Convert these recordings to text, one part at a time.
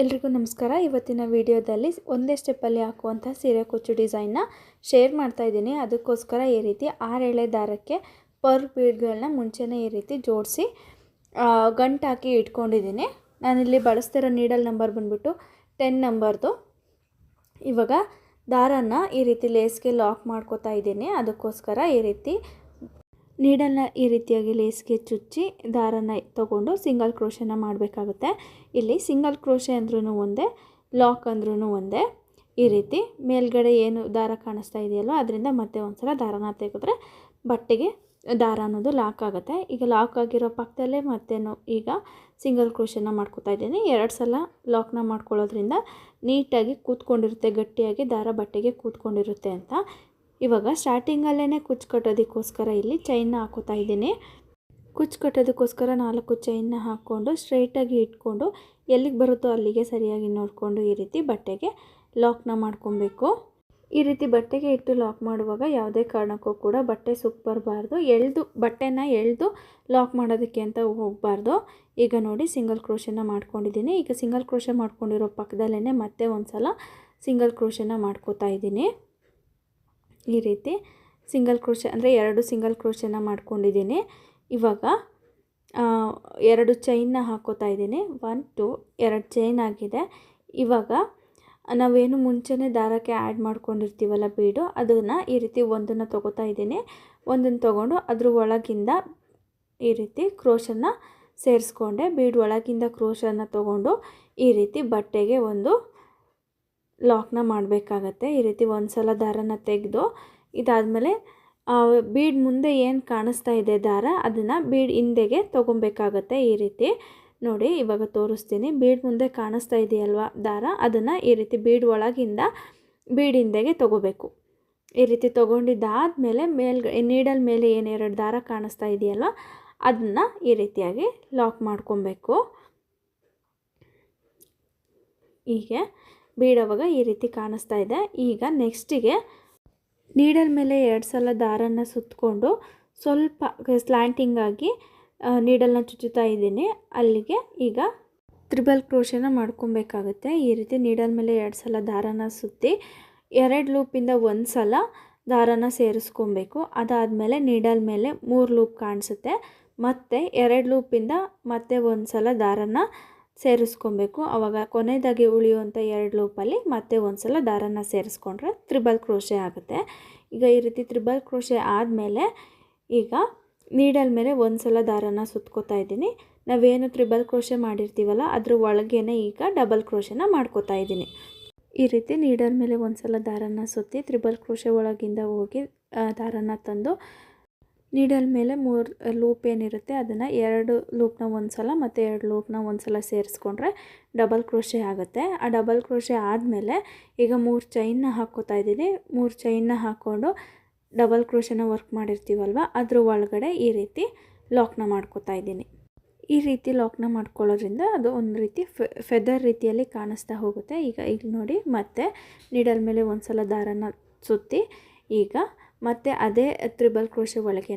ಎಲ್ರಿಗೂ ನಮಸ್ಕಾರ. ಇವತ್ತಿನ ವಿಡಿಯೋದಲ್ಲಿ ಒಂದೇ ಸ್ಟೆಪ್ಪಲ್ಲಿ ಹಾಕುವಂಥ ಸೀರೆ ಕುಚ್ಚು ಡಿಸೈನ್ನ ಶೇರ್ ಮಾಡ್ತಾ ಇದ್ದೀನಿ. ಅದಕ್ಕೋಸ್ಕರ ಈ ರೀತಿ ಆರು ಎಳೆ ದಾರಕ್ಕೆ ಪರ್ ಬೀಡ್ಗಳನ್ನ ಮುಂಚೆನೇ ಈ ರೀತಿ ಜೋಡಿಸಿ ಗಂಟಾಕಿ ಇಟ್ಕೊಂಡಿದ್ದೀನಿ. ನಾನಿಲ್ಲಿ ಬಳಸ್ತಿರೋ ನೀಡಲ್ ನಂಬರ್ ಬಂದ್ಬಿಟ್ಟು ಟೆನ್ ನಂಬರ್ದು ಇವಾಗ ದಾರನ ಈ ರೀತಿ ಲೇಸ್ಗೆ ಲಾಕ್ ಮಾಡ್ಕೋತಾ ಇದ್ದೀನಿ. ಅದಕ್ಕೋಸ್ಕರ ಈ ರೀತಿ ನೀಡಲ್ನ ಈ ರೀತಿಯಾಗಿ ಲೇಸ್ಗೆ ಚುಚ್ಚಿ ದಾರನ ತಗೊಂಡು ಸಿಂಗಲ್ ಕ್ರೋಶನ ಮಾಡಬೇಕಾಗುತ್ತೆ. ಇಲ್ಲಿ ಸಿಂಗಲ್ ಕ್ರೋಶೆ ಅಂದ್ರೂ ಒಂದೇ, ಲಾಕ್ ಅಂದ್ರೂ ಒಂದೇ. ಈ ರೀತಿ ಮೇಲ್ಗಡೆ ಏನು ದಾರ ಕಾಣಿಸ್ತಾ ಇದೆಯಲ್ವ ಅದರಿಂದ ಮತ್ತೆ ಒಂದು ಸಲ ದಾರನ ತೆಗೆದ್ರೆ ಬಟ್ಟೆಗೆ ದಾರ ಅನ್ನೋದು ಲಾಕ್ ಆಗುತ್ತೆ. ಈಗ ಲಾಕ್ ಆಗಿರೋ ಪಕ್ಕದಲ್ಲೇ ಮತ್ತೇನು ಈಗ ಸಿಂಗಲ್ ಕ್ರೋಶನ ಮಾಡ್ಕೋತಾ ಇದ್ದೀನಿ. ಎರಡು ಸಲ ಲಾಕ್ನ ಮಾಡ್ಕೊಳ್ಳೋದ್ರಿಂದ ನೀಟಾಗಿ ಕೂತ್ಕೊಂಡಿರುತ್ತೆ, ಗಟ್ಟಿಯಾಗಿ ದಾರ ಬಟ್ಟೆಗೆ ಕೂತ್ಕೊಂಡಿರುತ್ತೆ ಅಂತ ಇವಾಗ ಸ್ಟಾರ್ಟಿಂಗಲ್ಲೇ ಕುಚ್ಚು ಕಟ್ಟೋದಕ್ಕೋಸ್ಕರ ಇಲ್ಲಿ ಚೈನ್ನ ಹಾಕೋತಾ ಇದ್ದೀನಿ. ಕುಚ್ಚು ಕಟ್ಟೋದಕ್ಕೋಸ್ಕರ ನಾಲ್ಕು ಚೈನ್ನ ಹಾಕ್ಕೊಂಡು ಸ್ಟ್ರೈಟಾಗಿ ಇಟ್ಕೊಂಡು ಎಲ್ಲಿಗೆ ಬರುತ್ತೋ ಅಲ್ಲಿಗೆ ಸರಿಯಾಗಿ ನೋಡಿಕೊಂಡು ಈ ರೀತಿ ಬಟ್ಟೆಗೆ ಲಾಕ್ನ ಮಾಡ್ಕೊಬೇಕು. ಈ ರೀತಿ ಬಟ್ಟೆಗೆ ಇಟ್ಟು ಲಾಕ್ ಮಾಡುವಾಗ ಯಾವುದೇ ಕಾರಣಕ್ಕೂ ಕೂಡ ಬಟ್ಟೆ ಸುಕ್ ಬರಬಾರ್ದು ಎಳೆದು, ಬಟ್ಟೆನ ಎಳೆದು ಲಾಕ್ ಮಾಡೋದಕ್ಕೆ ಅಂತ ಹೋಗಬಾರ್ದು. ಈಗ ನೋಡಿ ಸಿಂಗಲ್ ಕ್ರೋಶನ ಮಾಡ್ಕೊಂಡಿದ್ದೀನಿ. ಈಗ ಸಿಂಗಲ್ ಕ್ರೋಶ ಮಾಡ್ಕೊಂಡಿರೋ ಪಕ್ಕದಲ್ಲೇ ಮತ್ತೆ ಒಂದು ಸಲ ಸಿಂಗಲ್ ಕ್ರೋಶನ ಮಾಡ್ಕೋತಾ ಇದ್ದೀನಿ. ಈ ರೀತಿ ಸಿಂಗಲ್ ಕ್ರೋಶ, ಅಂದರೆ ಎರಡು ಸಿಂಗಲ್ ಕ್ರೋಶನ ಮಾಡ್ಕೊಂಡಿದ್ದೀನಿ. ಇವಾಗ ಎರಡು ಚೈನ್ನ ಹಾಕೋತಾ ಇದ್ದೀನಿ. ಒನ್ ಟು ಎರಡು ಚೈನ್ ಆಗಿದೆ. ಇವಾಗ, ನಾವೇನು ಮುಂಚೆನೇ ದಾರಕ್ಕೆ ಆ್ಯಡ್ ಮಾಡ್ಕೊಂಡಿರ್ತೀವಲ್ಲ ಬೀಡು, ಅದನ್ನು ಈ ರೀತಿ ಒಂದನ್ನು ತೊಗೋತಾ ಇದ್ದೀನಿ. ಒಂದನ್ನು ತೊಗೊಂಡು ಅದ್ರ ಒಳಗಿಂದ ಈ ರೀತಿ ಕ್ರೋಶನ್ನ ಸೇರಿಸ್ಕೊಂಡೆ. ಬೀಡ್ ಒಳಗಿಂದ ಕ್ರೋಶನ್ನು ತೊಗೊಂಡು ಈ ರೀತಿ ಬಟ್ಟೆಗೆ ಒಂದು ಲಾಕ್ನ ಮಾಡಬೇಕಾಗತ್ತೆ. ಈ ರೀತಿ ಒಂದು ಸಲ ದಾರನ ತೆಗೆದು ಇದಾದಮೇಲೆ ಬೀಡ್ ಮುಂದೆ ಏನು ಕಾಣಿಸ್ತಾ ಇದೆ ದಾರ, ಅದನ್ನು ಬೀಡ್ ಹಿಂದೆಗೆ ತೊಗೊಬೇಕಾಗತ್ತೆ ಈ ರೀತಿ. ನೋಡಿ, ಇವಾಗ ತೋರಿಸ್ತೀನಿ. ಬೀಡ್ ಮುಂದೆ ಕಾಣಿಸ್ತಾ ಇದೆಯಲ್ವ ದಾರ, ಅದನ್ನು ಈ ರೀತಿ ಬೀಡ್ ಒಳಗಿಂದ ಬೀಡ್ ಹಿಂದೆಗೆ ತೊಗೋಬೇಕು. ಈ ರೀತಿ ತೊಗೊಂಡಿದ್ದಾದಮೇಲೆ ಮೇಲ್ ನೀಡಲ್ ಮೇಲೆ ಏನು ಎರಡು ದಾರ ಕಾಣಿಸ್ತಾ ಇದೆಯಲ್ವ, ಅದನ್ನು ಈ ರೀತಿಯಾಗಿ ಲಾಕ್ ಮಾಡ್ಕೊಬೇಕು. ಹೀಗೆ. ಬೀಡವಾಗ ಈ ರೀತಿ ಕಾಣಿಸ್ತಾ ಇದೆ. ಈಗ ನೆಕ್ಸ್ಟಿಗೆ ನೀಡಲ್ ಮೇಲೆ ಎರಡು ಸಲ ದಾರನ ಸುತ್ತಕೊಂಡು ಸ್ವಲ್ಪ ಸ್ಲ್ಯಾಂಟಿಂಗ್ ಆಗಿ ನೀಡಲ್ನ ಚುಚ್ಚುತ್ತಾ ಇದ್ದೀನಿ. ಅಲ್ಲಿಗೆ ಈಗ ತ್ರಿಬಲ್ ಕ್ರೋಶನ ಮಾಡ್ಕೊಬೇಕಾಗುತ್ತೆ. ಈ ರೀತಿ ನೀಡಲ್ ಮೇಲೆ ಎರಡು ಸಲ ದಾರನ ಸುತ್ತಿ, ಎರಡು ಲೂಪಿಂದ ಒಂದು ಸಲ ದಾರನ ಸೇರಿಸ್ಕೊಬೇಕು. ಅದಾದಮೇಲೆ ನೀಡಲ್ ಮೇಲೆ ಮೂರು ಲೂಪ್ ಕಾಣಿಸುತ್ತೆ. ಮತ್ತು ಎರಡು ಲೂಪಿಂದ ಮತ್ತೆ ಒಂದು ಸಲ ದಾರನ ಸೇರಿಸ್ಕೊಬೇಕು. ಆವಾಗ ಕೊನೆಯದಾಗಿ ಉಳಿಯುವಂಥ ಎರಡು ಲೂಪಲ್ಲಿ ಮತ್ತೆ ಒಂದು ಸಲ ದಾರನ ಸೇರಿಸ್ಕೊಂಡ್ರೆ ತ್ರಿಬಲ್ ಕ್ರೋಶೆ ಆಗುತ್ತೆ. ಈಗ ಈ ರೀತಿ ತ್ರಿಬಲ್ ಕ್ರೋಶೆ ಆದಮೇಲೆ ಈಗ ನೀಡಲ್ ಮೇಲೆ ಒಂದು ಸಲ ದಾರನ ಸುತ್ಕೋತಾ ಇದ್ದೀನಿ. ನಾವೇನು ತ್ರಿಬಲ್ ಕ್ರೋಶೆ ಮಾಡಿರ್ತೀವಲ್ಲ, ಅದ್ರ ಒಳಗೇನೆ ಈಗ ಡಬಲ್ ಕ್ರೋಶೆನ ಮಾಡ್ಕೋತಾ ಇದ್ದೀನಿ. ಈ ರೀತಿ ನೀಡಲ್ ಮೇಲೆ ಒಂದು ಸಲ ದಾರನ ಸುತ್ತಿ ತ್ರಿಬಲ್ ಕ್ರೋಶೆ ಒಳಗಿಂದ ಹೋಗಿ ದಾರನ ತಂದು ನೀಡಲ್ ಮೇಲೆ ಮೂರು ಲೂಪ್ ಏನಿರುತ್ತೆ, ಅದನ್ನು ಎರಡು ಲೂಪ್ನ ಒಂದು ಸಲ ಮತ್ತು ಎರಡು ಲೂಪ್ನ ಒಂದು ಸಲ ಸೇರಿಸ್ಕೊಂಡ್ರೆ ಡಬಲ್ ಕ್ರೋಶೆ ಆಗುತ್ತೆ. ಆ ಡಬಲ್ ಕ್ರೋಶೆ ಆದಮೇಲೆ ಈಗ ಮೂರು ಚೈನ್ನ ಹಾಕ್ಕೋತಾ ಇದ್ದೀನಿ. ಮೂರು ಚೈನ್ನ ಹಾಕ್ಕೊಂಡು ಡಬಲ್ ಕ್ರೋಶೆನ ವರ್ಕ್ ಮಾಡಿರ್ತೀವಲ್ವ, ಅದ್ರ ಒಳಗಡೆ ಈ ರೀತಿ ಲಾಕ್ನ ಮಾಡ್ಕೋತಾ ಇದ್ದೀನಿ. ಈ ರೀತಿ ಲಾಕ್ನ ಮಾಡ್ಕೊಳ್ಳೋದ್ರಿಂದ ಅದು ಒಂದು ರೀತಿ ಫೆದರ್ ರೀತಿಯಲ್ಲಿ ಕಾಣಿಸ್ತಾ ಹೋಗುತ್ತೆ. ಈಗ ಈಗ ನೋಡಿ ಮತ್ತೆ ನೀಡಲ್ ಮೇಲೆ ಒಂದು ಸಲ ದಾರನ ಸುತ್ತಿ ಈಗ ಮತ್ತು ಅದೇ ತ್ರಿಬಲ್ ಕ್ರೋಶೆ ಒಳಗೇ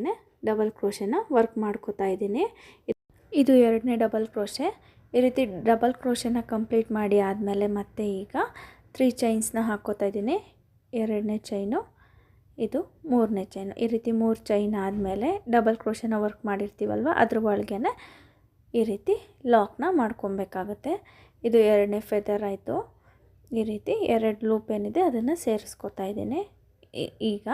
ಡಬಲ್ ಕ್ರೋಶೆನ ವರ್ಕ್ ಮಾಡ್ಕೋತಾ ಇದ್ದೀನಿ. ಇದು ಎರಡನೇ ಡಬಲ್ ಕ್ರೋಶೆ. ಈ ರೀತಿ ಡಬಲ್ ಕ್ರೋಶೆನ ಕಂಪ್ಲೀಟ್ ಮಾಡಿ ಆದಮೇಲೆ ಮತ್ತೆ ಈಗ ತ್ರೀ ಚೈನ್ಸ್ನ ಹಾಕ್ಕೋತಾ ಇದ್ದೀನಿ. ಎರಡನೇ ಚೈನು ಇದು ಮೂರನೇ ಚೈನು ಈ ರೀತಿ ಮೂರು ಚೈನ್ ಆದಮೇಲೆ ಡಬಲ್ ಕ್ರೋಶನ ವರ್ಕ್ ಮಾಡಿರ್ತೀವಲ್ವ, ಅದ್ರ ಒಳಗೇ ಈ ರೀತಿ ಲಾಕ್ನ ಮಾಡ್ಕೊಬೇಕಾಗತ್ತೆ. ಇದು ಎರಡನೇ ಫೆದರ್ ಆಯಿತು. ಈ ರೀತಿ ಎರಡು ಲೂಪ್ ಏನಿದೆ, ಅದನ್ನು ಸೇರಿಸ್ಕೊತಾ ಇದ್ದೀನಿ. ಈಗ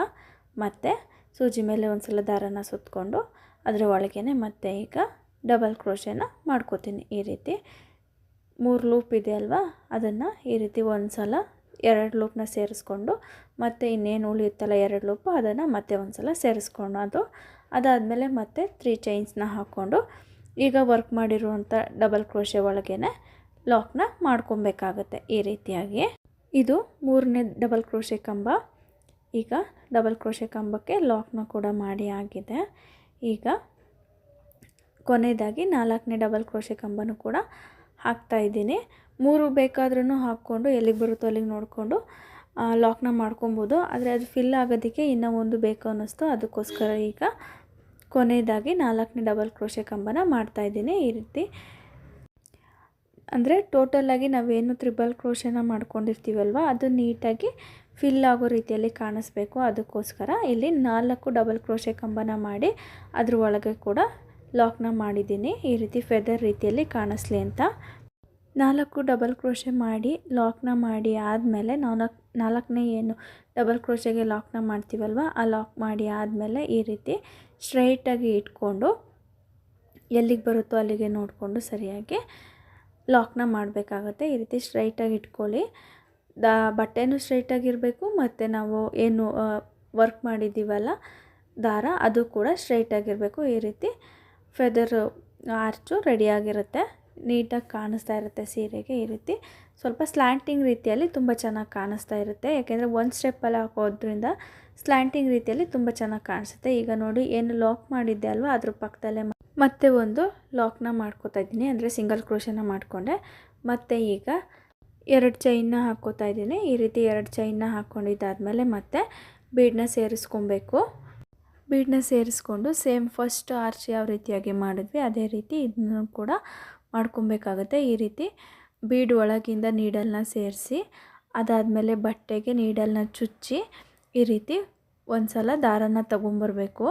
ಮತ್ತು ಸೂಜಿ ಮೇಲೆ ಒಂದು ಸಲ ದಾರನ ಸುತ್ತಕೊಂಡು ಅದರ ಒಳಗೇ ಮತ್ತೆ ಈಗ ಡಬಲ್ ಕ್ರೋಶೆನ ಮಾಡ್ಕೋತೀನಿ. ಈ ರೀತಿ ಮೂರು ಲೂಪ್ ಇದೆ ಅಲ್ವಾ? ಅದನ್ನು ಈ ರೀತಿ ಒಂದು ಸಲ ಎರಡು ಲೂಪ್ನ ಸೇರಿಸ್ಕೊಂಡು ಮತ್ತು ಇನ್ನೇನು ಉಳಿಯುತ್ತಲ್ಲ ಎರಡು ಲೂಪು ಅದನ್ನು ಮತ್ತೆ ಒಂದು ಸಲ ಸೇರಿಸ್ಕೊಂಡು ಅದು. ಅದಾದಮೇಲೆ ಮತ್ತೆ ತ್ರೀ ಚೈನ್ಸ್ನ ಹಾಕ್ಕೊಂಡು ಈಗ ವರ್ಕ್ ಮಾಡಿರುವಂಥ ಡಬಲ್ ಕ್ರೋಶೆ ಒಳಗೇ ಲಾಕ್ನ ಮಾಡ್ಕೊಬೇಕಾಗತ್ತೆ ಈ ರೀತಿಯಾಗಿ. ಇದು ಮೂರನೇ ಡಬಲ್ ಕ್ರೋಶೆ ಕಂಬ. ಈಗ ಡಬಲ್ ಕ್ರೋಶೆ ಕಂಬಕ್ಕೆ ಲಾಕ್ನ ಕೂಡ ಮಾಡಿ ಆಗಿದೆ. ಈಗ ಕೊನೆಯದಾಗಿ ನಾಲ್ಕನೇ ಡಬಲ್ ಕ್ರೋಶೆ ಕಂಬನೂ ಕೂಡ ಹಾಕ್ತಾ ಇದ್ದೀನಿ. ಮೂರು ಬೇಕಾದ್ರೂ ಹಾಕ್ಕೊಂಡು ಎಲ್ಲಿಗೆ ಬರುತ್ತೋ ಅಲ್ಲಿಗೆ ನೋಡಿಕೊಂಡು ಲಾಕ್ನ ಮಾಡ್ಕೊಬೋದು. ಆದರೆ ಅದು ಫಿಲ್ ಆಗೋದಕ್ಕೆ ಇನ್ನೂ ಒಂದು ಬೇಕು ಅನ್ನಿಸ್ತು. ಅದಕ್ಕೋಸ್ಕರ ಈಗ ಕೊನೆಯದಾಗಿ ನಾಲ್ಕನೇ ಡಬಲ್ ಕ್ರೋಶೆ ಕಂಬನ ಮಾಡ್ತಾಯಿದ್ದೀನಿ ಈ ರೀತಿ. ಅಂದರೆ ಟೋಟಲಾಗಿ ನಾವೇನು ತ್ರಿಬಲ್ ಕ್ರೋಶನ ಮಾಡ್ಕೊಂಡಿರ್ತೀವಲ್ವ, ಅದು ನೀಟಾಗಿ ಫಿಲ್ ಆಗೋ ರೀತಿಯಲ್ಲಿ ಕಾಣಿಸ್ಬೇಕು. ಅದಕ್ಕೋಸ್ಕರ ಇಲ್ಲಿ ನಾಲ್ಕು ಡಬಲ್ ಕ್ರೋಶೆ ಕಂಬನ ಮಾಡಿ ಅದ್ರ ಒಳಗೆ ಕೂಡ ಲಾಕ್ನ ಮಾಡಿದ್ದೀನಿ. ಈ ರೀತಿ ಫೆದರ್ ರೀತಿಯಲ್ಲಿ ಕಾಣಿಸ್ಲಿ ಅಂತ. ನಾಲ್ಕು ಡಬಲ್ ಕ್ರೋಶೆ ಮಾಡಿ ಲಾಕ್ನ ಮಾಡಿ ಆದಮೇಲೆ ನಾಲ್ಕು, ನಾಲ್ಕನೇ ಏನು ಡಬಲ್ ಕ್ರೋಶೆಗೆ ಲಾಕ್ನ ಮಾಡ್ತೀವಲ್ವ, ಆ ಲಾಕ್ ಮಾಡಿ ಆದಮೇಲೆ ಈ ರೀತಿ ಸ್ಟ್ರೈಟಾಗಿ ಇಟ್ಕೊಂಡು ಎಲ್ಲಿಗೆ ಬರುತ್ತೋ ಅಲ್ಲಿಗೆ ನೋಡಿಕೊಂಡು ಸರಿಯಾಗಿ ಲಾಕ್ನ ಮಾಡಬೇಕಾಗುತ್ತೆ. ಈ ರೀತಿ ಸ್ಟ್ರೈಟಾಗಿ ಇಟ್ಕೊಳ್ಳಿ. ದಾ ಬಟ್ಟೆನೂ ಸ್ಟ್ರೈಟಾಗಿರಬೇಕು ಮತ್ತು ನಾವು ಏನು ವರ್ಕ್ ಮಾಡಿದ್ದೀವಲ್ಲ, ದಾರ ಅದು ಕೂಡ ಸ್ಟ್ರೈಟಾಗಿರಬೇಕು. ಈ ರೀತಿ ಫೆದರ್ ಆರ್ಚು ರೆಡಿಯಾಗಿರುತ್ತೆ. ನೀಟಾಗಿ ಕಾಣಿಸ್ತಾ ಇರುತ್ತೆ ಸೀರೆಗೆ ಈ ರೀತಿ. ಸ್ವಲ್ಪ ಸ್ಲ್ಯಾಂಟಿಂಗ್ ರೀತಿಯಲ್ಲಿ ತುಂಬ ಚೆನ್ನಾಗಿ ಕಾಣಿಸ್ತಾ ಇರುತ್ತೆ. ಯಾಕೆಂದರೆ ಒಂದು ಸ್ಟೆಪ್ಪಲ್ಲಿ ಹಾಕೋದ್ರಿಂದ ಸ್ಲ್ಯಾಂಟಿಂಗ್ ರೀತಿಯಲ್ಲಿ ತುಂಬ ಚೆನ್ನಾಗಿ ಕಾಣಿಸುತ್ತೆ. ಈಗ ನೋಡಿ, ಏನು ಲಾಕ್ ಮಾಡಿದ್ದೆ ಅಲ್ವಾ, ಅದ್ರ ಪಕ್ಕದಲ್ಲೇ ಮತ್ತೆ ಒಂದು ಲಾಕ್ನ ಮಾಡ್ಕೋತಾ ಇದ್ದೀನಿ. ಅಂದರೆ ಸಿಂಗಲ್ ಕ್ರೋಶನ ಮಾಡಿಕೊಂಡೆ. ಮತ್ತು ಈಗ ಎರಡು ಚೈನ್ನ ಹಾಕ್ಕೋತಾ ಇದ್ದೀನಿ. ಈ ರೀತಿ ಎರಡು ಚೈನ್ನ ಹಾಕ್ಕೊಂಡಿದ್ದಾದಮೇಲೆ ಮತ್ತೆ ಬೀಡನ್ನ ಸೇರಿಸ್ಕೊಬೇಕು. ಬೀಡನ್ನ ಸೇರಿಸ್ಕೊಂಡು ಸೇಮ್ ಫಸ್ಟ್ ಆರ್ಚ್ ಯಾವ ರೀತಿಯಾಗಿ ಮಾಡಿದ್ವಿ, ಅದೇ ರೀತಿ ಇದನ್ನು ಕೂಡ ಮಾಡ್ಕೊಬೇಕಾಗುತ್ತೆ. ಈ ರೀತಿ ಬೀಡ್ ಒಳಗಿಂದ ನೀಡಲ್ನ ಸೇರಿಸಿ, ಅದಾದಮೇಲೆ ಬಟ್ಟೆಗೆ ನೀಡಲ್ನ ಚುಚ್ಚಿ ಈ ರೀತಿ ಒಂದು ಸಲ ದಾರನ ತೊಗೊಂಬರ್ಬೇಕು.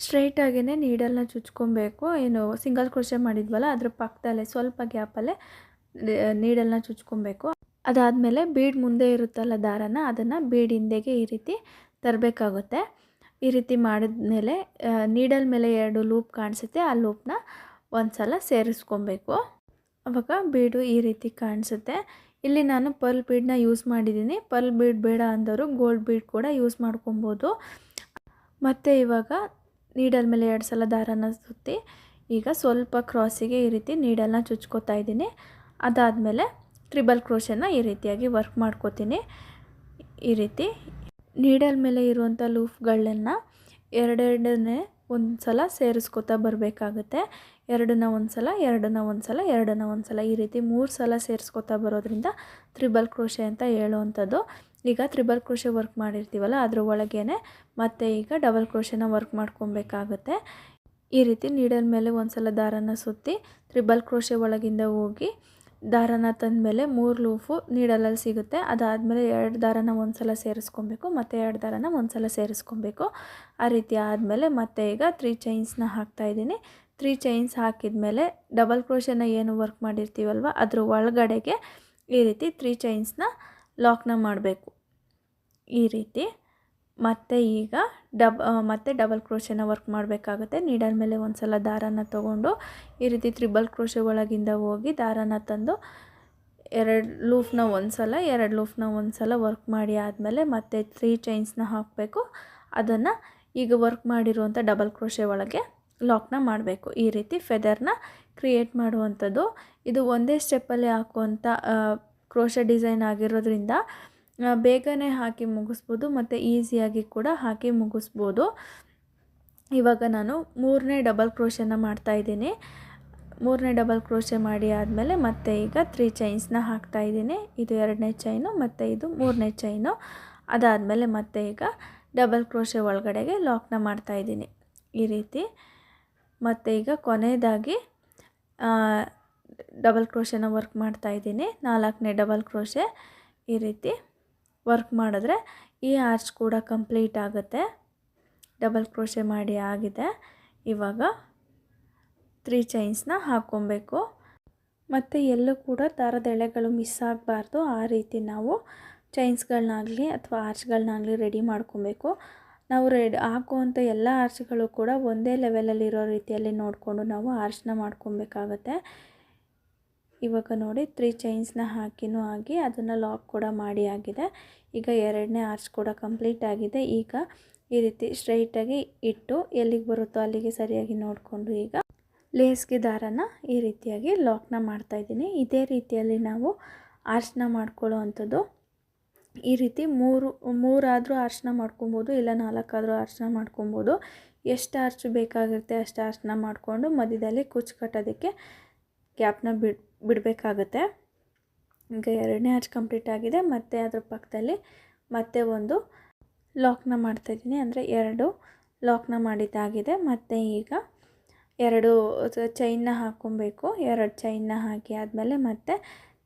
ಸ್ಟ್ರೈಟಾಗೇ ನೀಡಲ್ನ ಚುಚ್ಕೊಬೇಕು. ಏನು ಸಿಂಗಲ್ ಕ್ರೋಶೆ ಮಾಡಿದ್ವಲ್ಲ, ಅದ್ರ ಪಕ್ಕದಲ್ಲೇ ಸ್ವಲ್ಪ ಗ್ಯಾಪಲ್ಲೇ ನೀಡಲ್ನ ಚುಚ್ಕೊಬೇಕು. ಅದಾದಮೇಲೆ ಬೀಡ್ ಮುಂದೆ ಇರುತ್ತಲ್ಲ ದಾರನ, ಅದನ್ನು ಬೀಡ್ ಹಿಂದೆಗೆ ಈ ರೀತಿ ತರಬೇಕಾಗುತ್ತೆ. ಈ ರೀತಿ ಮಾಡಿದ್ಮೇಲೆ ನೀಡಲ್ ಮೇಲೆ ಎರಡು ಲೂಪ್ ಕಾಣಿಸುತ್ತೆ. ಆ ಲೂಪ್ನ ಒಂದು ಸಲ ಸೇರಿಸ್ಕೊಬೇಕು. ಅವಾಗ ಬೀಡು ಈ ರೀತಿ ಕಾಣಿಸುತ್ತೆ. ಇಲ್ಲಿ ನಾನು ಪರ್ಲ್ ಬೀಡನ್ನ ಯೂಸ್ ಮಾಡಿದ್ದೀನಿ. ಪರ್ಲ್ ಬೀಡ್ ಬೇಡ ಅಂದರೂ ಗೋಲ್ಡ್ ಬೀಡ್ ಕೂಡ ಯೂಸ್ ಮಾಡ್ಕೊಬೋದು. ಮತ್ತು ಇವಾಗ ನೀಡಲ್ ಮೇಲೆ ಎರಡು ಸಲ ದಾರನ ಸುತ್ತಿ, ಈಗ ಸ್ವಲ್ಪ ಕ್ರಾಸಿಗೆ ಈ ರೀತಿ ನೀಡಲ್ನ ಚುಚ್ಕೋತಾ ಇದ್ದೀನಿ. ಅದಾದಮೇಲೆ ತ್ರಿಬಲ್ ಕ್ರೋಶನ ಈ ರೀತಿಯಾಗಿ ವರ್ಕ್ ಮಾಡ್ಕೋತೀನಿ. ಈ ರೀತಿ ನೀಡಲ್ ಮೇಲೆ ಇರುವಂಥ ಲೂಫ್ಗಳನ್ನು ಎರಡೆರಡನ್ನೇ ಒಂದು ಸಲ ಸೇರಿಸ್ಕೊತಾ ಬರಬೇಕಾಗುತ್ತೆ. ಎರಡನ್ನ ಒಂದು ಸಲ ಎರಡನ್ನ ಒಂದು ಸಲ ಎರಡನ್ನ ಒಂದು ಸಲ ಈ ರೀತಿ ಮೂರು ಸಲ ಸೇರಿಸ್ಕೊತಾ ಬರೋದ್ರಿಂದ ತ್ರಿಬಲ್ ಕ್ರೋಶೆ ಅಂತ ಹೇಳುವಂಥದ್ದು. ಈಗ ತ್ರಿಬಲ್ ಕ್ರೋಶೆ ವರ್ಕ್ ಮಾಡಿರ್ತೀವಲ್ಲ, ಅದ್ರ ಒಳಗೇನೆ ಮತ್ತೆ ಈಗ ಡಬಲ್ ಕ್ರೋಶೆನ ವರ್ಕ್ ಮಾಡ್ಕೊಬೇಕಾಗುತ್ತೆ. ಈ ರೀತಿ ನೀಡಲ್ ಮೇಲೆ ಒಂದು ಸಲ ದಾರನ ಸುತ್ತಿ ತ್ರಿಬಲ್ ಕ್ರೋಶೆ ಒಳಗಿಂದ ಹೋಗಿ ದಾರನ ತಂದಮೇಲೆ ಮೂರು ಲೂಫು ನೀಡಲಲ್ಲಿ ಸಿಗುತ್ತೆ. ಅದಾದಮೇಲೆ ಎರಡು ದಾರನ ಒಂದು ಸಲ ಸೇರಿಸ್ಕೊಬೇಕು, ಮತ್ತು ಎರಡು ದಾರನ ಒಂದು ಸಲ ಸೇರಿಸ್ಕೊಬೇಕು. ಆ ರೀತಿ ಆದಮೇಲೆ ಮತ್ತೆ ಈಗ ತ್ರೀ ಚೈನ್ಸ್ನ ಹಾಕ್ತಾಯಿದ್ದೀನಿ ತ್ರೀ ಚೈನ್ಸ್ ಹಾಕಿದ ಮೇಲೆ ಡಬಲ್ ಕ್ರೋಶನ ಏನು ವರ್ಕ್ ಮಾಡಿರ್ತೀವಲ್ವ, ಅದ್ರ ಒಳಗಡೆಗೆ ಈ ರೀತಿ ತ್ರೀ ಚೈನ್ಸ್ನ ಲಾಕ್ನ ಮಾಡಬೇಕು. ಈ ರೀತಿ. ಮತ್ತು ಈಗ ಡಬ್ ಮತ್ತು ಡಬಲ್ ಕ್ರೋಶನ ವರ್ಕ್ ಮಾಡಬೇಕಾಗುತ್ತೆ. ನೀಡಲ್ ಮೇಲೆ ಒಂದು ಸಲ ದಾರನ ತಗೊಂಡು ಈ ರೀತಿ ತ್ರಿಬಲ್ ಕ್ರೋಶ ಒಳಗಿಂದ ಹೋಗಿ ದಾರನ ತಂದು ಎರಡು ಲೂಫ್ನ ಒಂದು ಸಲ ಎರಡು ಲೂಫ್ನ ಒಂದು ಸಲ ವರ್ಕ್ ಮಾಡಿ ಆದಮೇಲೆ ಮತ್ತೆ ತ್ರೀ ಚೈನ್ಸ್ನ ಹಾಕಬೇಕು. ಅದನ್ನು ಈಗ ವರ್ಕ್ ಮಾಡಿರುವಂಥ ಡಬಲ್ ಕ್ರೋಶೆ ಒಳಗೆ ಲಾಕ್ನ ಮಾಡಬೇಕು. ಈ ರೀತಿ ಫೆದರ್ನ ಕ್ರಿಯೇಟ್ ಮಾಡುವಂಥದ್ದು. ಇದು ಒಂದೇ ಸ್ಟೆಪ್ಪಲ್ಲಿ ಹಾಕುವಂಥ ಕ್ರೋಶ ಡಿಸೈನ್ ಆಗಿರೋದ್ರಿಂದ ಬೇಗನೆ ಹಾಕಿ ಮುಗಿಸ್ಬೋದು, ಮತ್ತು ಈಸಿಯಾಗಿ ಕೂಡ ಹಾಕಿ ಮುಗಿಸ್ಬೋದು. ಇವಾಗ ನಾನು ಮೂರನೇ ಡಬಲ್ ಕ್ರೋಶನ ಮಾಡ್ತಾಯಿದ್ದೀನಿ ಮೂರನೇ ಡಬಲ್ ಕ್ರೋಶೆ ಮಾಡಿ ಆದಮೇಲೆ ಮತ್ತೆ ಈಗ ತ್ರೀ ಚೈನ್ಸ್ನ ಹಾಕ್ತಾಯಿದ್ದೀನಿ ಇದು ಎರಡನೇ ಚೈನು, ಮತ್ತು ಇದು ಮೂರನೇ ಚೈನು. ಅದಾದಮೇಲೆ ಮತ್ತೆ ಈಗ ಡಬಲ್ ಕ್ರೋಶೆ ಒಳಗಡೆಗೆ ಲಾಕ್ನ ಮಾಡ್ತಾಯಿದ್ದೀನಿ ಈ ರೀತಿ. ಮತ್ತು ಈಗ ಕೊನೆಯದಾಗಿ ಡಬಲ್ ಕ್ರೋಶನ ವರ್ಕ್ ಮಾಡ್ತಾಯಿದ್ದೀನಿ ನಾಲ್ಕನೇ ಡಬಲ್ ಕ್ರೋಶೆ ಈ ರೀತಿ. ವರ್ಕ್ ಮಾಡಿದ್ರೆ ಈ ಆರ್ಚ್ ಕೂಡ ಕಂಪ್ಲೀಟ್ ಆಗುತ್ತೆ. ಡಬಲ್ ಕ್ರೋಶೆ ಮಾಡಿ ಆಗಿದೆ. ಇವಾಗ ತ್ರೀ ಚೈನ್ಸ್ನ ಹಾಕ್ಕೊಬೇಕು. ಮತ್ತು ಎಲ್ಲೂ ಕೂಡ ದಾರದ ಎಳೆಗಳು ಮಿಸ್ ಆಗಬಾರ್ದು. ಆ ರೀತಿ ನಾವು ಚೈನ್ಸ್ಗಳನ್ನಾಗಲಿ ಅಥವಾ ಆರ್ಚ್ಗಳನ್ನಾಗಲಿ ರೆಡಿ ಮಾಡ್ಕೊಬೇಕು. ನಾವು ರೆಡ್ ಹಾಕುವಂಥ ಎಲ್ಲ ಆರ್ಚ್ಗಳು ಕೂಡ ಒಂದೇ ಲೆವೆಲಲ್ಲಿರೋ ರೀತಿಯಲ್ಲಿ ನೋಡಿಕೊಂಡು ನಾವು ಆರ್ಚ್ನ ಮಾಡ್ಕೊಬೇಕಾಗತ್ತೆ. ಇವಾಗ ನೋಡಿ ತ್ರೀ ಚೈನ್ಸ್ನ ಹಾಕಿನೂ ಆಗಿ ಅದನ್ನು ಲಾಕ್ ಕೂಡ ಮಾಡಿ ಆಗಿದೆ. ಈಗ ಎರಡನೇ ಆರ್ಚ್ ಕೂಡ ಕಂಪ್ಲೀಟ್ ಆಗಿದೆ. ಈಗ ಈ ರೀತಿ ಸ್ಟ್ರೈಟಾಗಿ ಇಟ್ಟು ಎಲ್ಲಿಗೆ ಬರುತ್ತೋ ಅಲ್ಲಿಗೆ ಸರಿಯಾಗಿ ನೋಡಿಕೊಂಡು ಈಗ ಲೇಸ್ಗೆ ದಾರನ ಈ ರೀತಿಯಾಗಿ ಲಾಕ್ನ ಮಾಡ್ತಾಯಿದ್ದೀನಿ ಇದೇ ರೀತಿಯಲ್ಲಿ ನಾವು ಆರ್ಚ್ನ ಮಾಡ್ಕೊಳ್ಳೋ ಅಂಥದ್ದು ಈ ರೀತಿ ಮೂರು, ಮೂರಾದರೂ ಆರ್ಚ್ನ ಮಾಡ್ಕೊಬೋದು, ಇಲ್ಲ ನಾಲ್ಕಾದರೂ ಆರ್ಚ್ನ ಮಾಡ್ಕೊಬೋದು. ಎಷ್ಟು ಆರ್ಚ್ ಬೇಕಾಗಿರುತ್ತೆ ಅಷ್ಟು ಆರ್ಚ್ನ ಮಾಡಿಕೊಂಡು ಮಧ್ಯದಲ್ಲಿ ಕುಚ್ಚು ಕಟ್ಟೋದಕ್ಕೆ ಗ್ಯಾಪ್ನ ಬಿಡ್, ಬಿಡಬೇಕಾಗುತ್ತೆ. ಈಗ ಎರಡನೇ ಆರ್ಚ್ ಕಂಪ್ಲೀಟ್ ಆಗಿದೆ. ಮತ್ತು ಅದ್ರ ಪಕ್ಕದಲ್ಲಿ ಮತ್ತೆ ಒಂದು ಲಾಕ್ನ ಮಾಡ್ತಾಯಿದ್ದೀನಿ ಅಂದರೆ ಎರಡು ಲಾಕ್ನ ಮಾಡಿದ್ದಾಗಿದೆ. ಮತ್ತು ಈಗ ಎರಡು ಚೈನ್ನ ಹಾಕ್ಕೊಬೇಕು. ಎರಡು ಚೈನ್ನ ಹಾಕಿ ಆದಮೇಲೆ ಮತ್ತೆ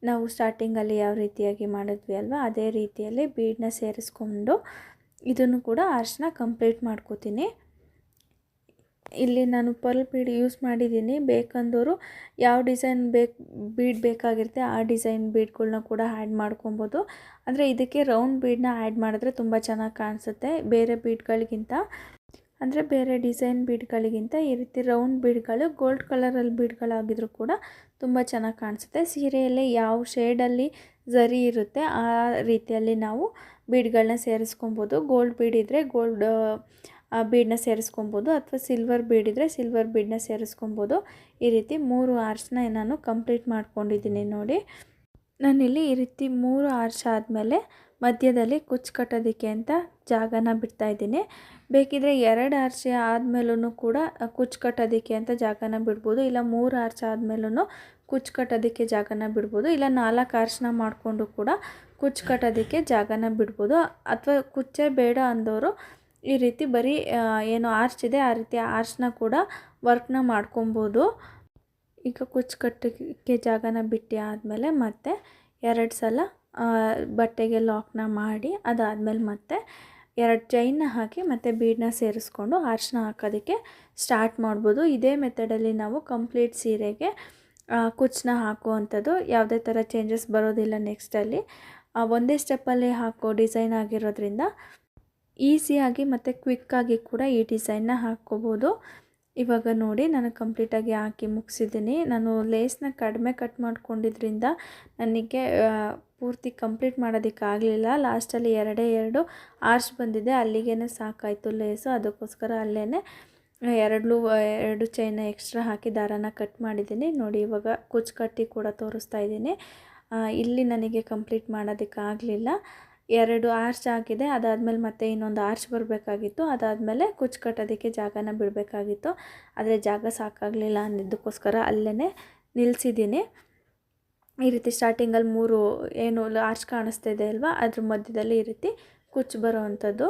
ನಾವು ಸ್ಟಾರ್ಟಿಂಗಲ್ಲಿ ಯಾವ ರೀತಿಯಾಗಿ ಮಾಡಿದ್ವಿ ಅಲ್ವಾ, ಅದೇ ರೀತಿಯಲ್ಲಿ ಬೀಡನ್ನ ಸೇರಿಸ್ಕೊಂಡು ಇದನ್ನು ಕೂಡ ಅರ್ಶನ ಕಂಪ್ಲೀಟ್ ಮಾಡ್ಕೋತೀನಿ. ಇಲ್ಲಿ ನಾನು ಪರ್ಲ್ ಬೀಡ್ ಯೂಸ್ ಮಾಡಿದ್ದೀನಿ. ಬೇಕಂದವರು ಯಾವ ಡಿಸೈನ್ ಬೇಕು, ಬೀಡ್ ಬೇಕಾಗಿರುತ್ತೆ ಆ ಡಿಸೈನ್ ಬೀಡ್ಗಳನ್ನ ಕೂಡ ಆ್ಯಡ್ ಮಾಡ್ಕೊಬೋದು. ಅಂದರೆ ಇದಕ್ಕೆ ರೌಂಡ್ ಬೀಡನ್ನ ಆ್ಯಡ್ ಮಾಡಿದ್ರೆ ತುಂಬ ಚೆನ್ನಾಗಿ ಕಾಣಿಸುತ್ತೆ ಬೇರೆ ಬೀಡ್ಗಳಿಗಿಂತ. ಅಂದರೆ ಬೇರೆ ಡಿಸೈನ್ ಬೀಡ್ಗಳಿಗಿಂತ ಈ ರೀತಿ ರೌಂಡ್ ಬೀಡ್ಗಳು, ಗೋಲ್ಡ್ ಕಲರಲ್ಲಿ ಬೀಡ್ಗಳಾಗಿದ್ರೂ ಕೂಡ ತುಂಬ ಚೆನ್ನಾಗಿ ಕಾಣಿಸುತ್ತೆ. ಸೀರೆಯಲ್ಲಿ ಯಾವ ಶೇಡಲ್ಲಿ ಝರಿ ಇರುತ್ತೆ ಆ ರೀತಿಯಲ್ಲಿ ನಾವು ಬೀಡ್ಗಳನ್ನ ಸೇರಿಸ್ಕೊಬೋದು. ಗೋಲ್ಡ್ ಬೀಡ್ ಇದ್ದರೆ ಗೋಲ್ಡ್ ಬೀಡನ್ನ ಸೇರಿಸ್ಕೊಬೋದು ಅಥವಾ ಸಿಲ್ವರ್ ಬೀಡ್ ಇದ್ದರೆ ಸಿಲ್ವರ್ ಬೀಡನ್ನ ಸೇರಿಸ್ಕೊಬೋದು. ಈ ರೀತಿ ಮೂರು ಆರ್ಚ್ನ ನಾನು ಕಂಪ್ಲೀಟ್ ಮಾಡ್ಕೊಂಡಿದ್ದೀನಿ ನೋಡಿ. ನಾನಿಲ್ಲಿ ಈ ರೀತಿ ಮೂರು ಆರ್ಚ್ ಆದಮೇಲೆ ಮಧ್ಯದಲ್ಲಿ ಕುಚ್ಚು ಕಟ್ಟೋದಕ್ಕೆ ಅಂತ ಜಾಗನ ಬಿಡ್ತಾ ಇದ್ದೀನಿ. ಬೇಕಿದ್ರೆ ಎರಡು ಆರ್ಚ್ ಆದಮೇಲೂ ಕೂಡ ಕುಚ್ಚು ಕಟ್ಟೋದಕ್ಕೆ ಅಂತ ಜಾಗನ ಬಿಡ್ಬೋದು. ಇಲ್ಲ ಮೂರು ಆರ್ಚ್ ಆದಮೇಲೂ ಕುಚ್ಚು ಕಟ್ಟೋದಕ್ಕೆ ಜಾಗನ ಬಿಡ್ಬೋದು. ಇಲ್ಲ ನಾಲ್ಕು ಆರ್ಚ್ನ ಮಾಡಿಕೊಂಡು ಕೂಡ ಕುಚ್ಚು ಕಟ್ಟೋದಕ್ಕೆ ಜಾಗನ ಬಿಡ್ಬೋದು. ಅಥವಾ ಕುಚ್ಚೇ ಬೇಡ ಅಂದವರು ಈ ರೀತಿ ಬರೀ ಏನು ಆರ್ಚ್ ಇದೆ, ಆ ರೀತಿ ಆರ್ಚ್ನ ಕೂಡ ವರ್ಕ್ನ ಮಾಡ್ಕೊಬೋದು. ಈಗ ಕುಚ್ಚು ಕಟ್ಟಕ್ಕೆ ಜಾಗನ ಬಿಟ್ಟು ಆದಮೇಲೆ ಮತ್ತೆ ಎರಡು ಸಲ ಬಟ್ಟೆಗೆ ಲಾಕ್ನ ಮಾಡಿ ಅದಾದಮೇಲೆ ಮತ್ತೆ ಎರಡು ಚೈನ್ನ ಹಾಕಿ ಮತ್ತು ಬೀಡನ್ನ ಸೇರಿಸ್ಕೊಂಡು ಆರ್ಚ್ನ ಹಾಕೋದಕ್ಕೆ ಸ್ಟಾರ್ಟ್ ಮಾಡ್ಬೋದು. ಇದೇ ಮೆಥಡಲ್ಲಿ ನಾವು ಕಂಪ್ಲೀಟ್ ಸೀರೆಗೆ ಕುಚ್ಚನ್ನ ಹಾಕುವಂಥದ್ದು. ಯಾವುದೇ ಥರ ಚೇಂಜಸ್ ಬರೋದಿಲ್ಲ ನೆಕ್ಸ್ಟಲ್ಲಿ ಒಂದೇ ಸ್ಟೆಪ್ಪಲ್ಲಿ ಹಾಕೋ ಡಿಸೈನ್ ಆಗಿರೋದ್ರಿಂದ ಈಸಿಯಾಗಿ ಮತ್ತು ಕ್ವಿಕ್ಕಾಗಿ ಕೂಡ ಈ ಡಿಸೈನ್ನ ಹಾಕ್ಕೋಬೋದು. ಇವಾಗ ನೋಡಿ, ನಾನು ಕಂಪ್ಲೀಟಾಗಿ ಹಾಕಿ ಮುಗಿಸಿದ್ದೀನಿ. ನಾನು ಲೇಸ್ನ ಕಡಿಮೆ ಕಟ್ ಮಾಡ್ಕೊಂಡಿದ್ರಿಂದ ನನಗೆ ಪೂರ್ತಿ ಕಂಪ್ಲೀಟ್ ಮಾಡೋದಕ್ಕಾಗಲಿಲ್ಲ ಲಾಸ್ಟಲ್ಲಿ ಎರಡೇ ಎರಡು ಆರ್ಚ್ ಬಂದಿದೆ. ಅಲ್ಲಿಗೇ ಸಾಕಾಯಿತು ಲೇಸು. ಅದಕ್ಕೋಸ್ಕರ ಅಲ್ಲೇ ಎರಡು ಎರಡು ಚೈನ ಎಕ್ಸ್ಟ್ರಾ ಹಾಕಿ ದಾರಾನ ಕಟ್ ಮಾಡಿದ್ದೀನಿ. ನೋಡಿ, ಇವಾಗ ಕುಚ್ಚು ಕಟ್ಟಿ ಕೂಡ ತೋರಿಸ್ತಾ ಇದ್ದೀನಿ. ಇಲ್ಲಿ ನನಗೆ ಕಂಪ್ಲೀಟ್ ಮಾಡೋದಕ್ಕಾಗಲಿಲ್ಲ ಎರಡು ಆರ್ಚ್ ಆಗಿದೆ ಅದಾದಮೇಲೆ ಮತ್ತೆ ಇನ್ನೊಂದು ಆರ್ಚ್ ಬರಬೇಕಾಗಿತ್ತು, ಅದಾದಮೇಲೆ ಕುಚ್ಚು ಕಟ್ಟೋದಕ್ಕೆ ಜಾಗನ ಬಿಡಬೇಕಾಗಿತ್ತು. ಆದರೆ ಜಾಗ ಸಾಕಾಗಲಿಲ್ಲ ಅನ್ನೋದಕ್ಕೋಸ್ಕರ ಅಲ್ಲೇ ನಿಲ್ಲಿಸಿದ್ದೀನಿ ಈ ರೀತಿ ಸ್ಟಾರ್ಟಿಂಗಲ್ಲಿ ಮೂರು ಏನು ಆರ್ಚ್ ಕಾಣಿಸ್ತಾ ಇದೆ ಅಲ್ವಾ, ಅದ್ರ ಮಧ್ಯದಲ್ಲಿ ಈ ರೀತಿ ಕುಚ್ಚು ಬರೋ ಅಂಥದ್ದು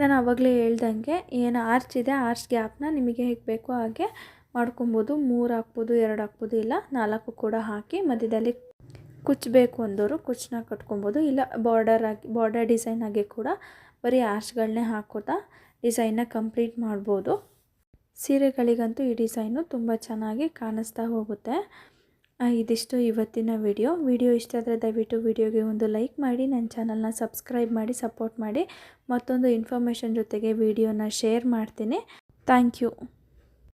ನಾನು ಆವಾಗಲೇ ಹೇಳ್ದಂಗೆ, ಏನು ಆರ್ಚ್ ಇದೆ, ಆರ್ಚ್ ಗ್ಯಾಪ್ನ ನಿಮಗೆ ಹೇಗೆ ಬೇಕೋ ಹಾಗೆ ಮಾಡ್ಕೊಬೋದು. ಮೂರು ಹಾಕ್ಬೋದು, ಎರಡು ಹಾಕ್ಬೋದು ಇಲ್ಲ, ನಾಲ್ಕು ಕೂಡ ಹಾಕಿ ಮಧ್ಯದಲ್ಲಿ ಕುಚ್ಚಬೇಕು ಅಂದವರು ಕುಚ್ಚನ್ನ ಕಟ್ಕೊಬೋದು. ಇಲ್ಲ ಬಾರ್ಡರ್ ಆಗಿ ಬಾರ್ಡರ್ ಡಿಸೈನ್ ಆಗಿ ಕೂಡ ಬರೀ ಆರ್ಚ್ಗಳನ್ನೇ ಹಾಕೋತಾ ಡಿಸೈನ್ನ ಕಂಪ್ಲೀಟ್ ಮಾಡ್ಬೋದು. ಸೀರೆಗಳಿಗಂತೂ ಈ ಡಿಸೈನು ತುಂಬ ಚೆನ್ನಾಗಿ ಕಾಣಿಸ್ತಾ ಹೋಗುತ್ತೆ. ಇದಿಷ್ಟು ಇವತ್ತಿನ ವಿಡಿಯೋ ವಿಡಿಯೋ ಇಷ್ಟ ಆದರೆ ದಯವಿಟ್ಟು ವಿಡಿಯೋಗೆ ಒಂದು ಲೈಕ್ ಮಾಡಿ ನನ್ನ ಚಾನಲ್ನ ಸಬ್ಸ್ಕ್ರೈಬ್ ಮಾಡಿ ಸಪೋರ್ಟ್ ಮಾಡಿ. ಮತ್ತೊಂದು ಇನ್ಫಾರ್ಮೇಷನ್ ಜೊತೆಗೆ ವಿಡಿಯೋನ ಶೇರ್ ಮಾಡ್ತೀನಿ. Thank you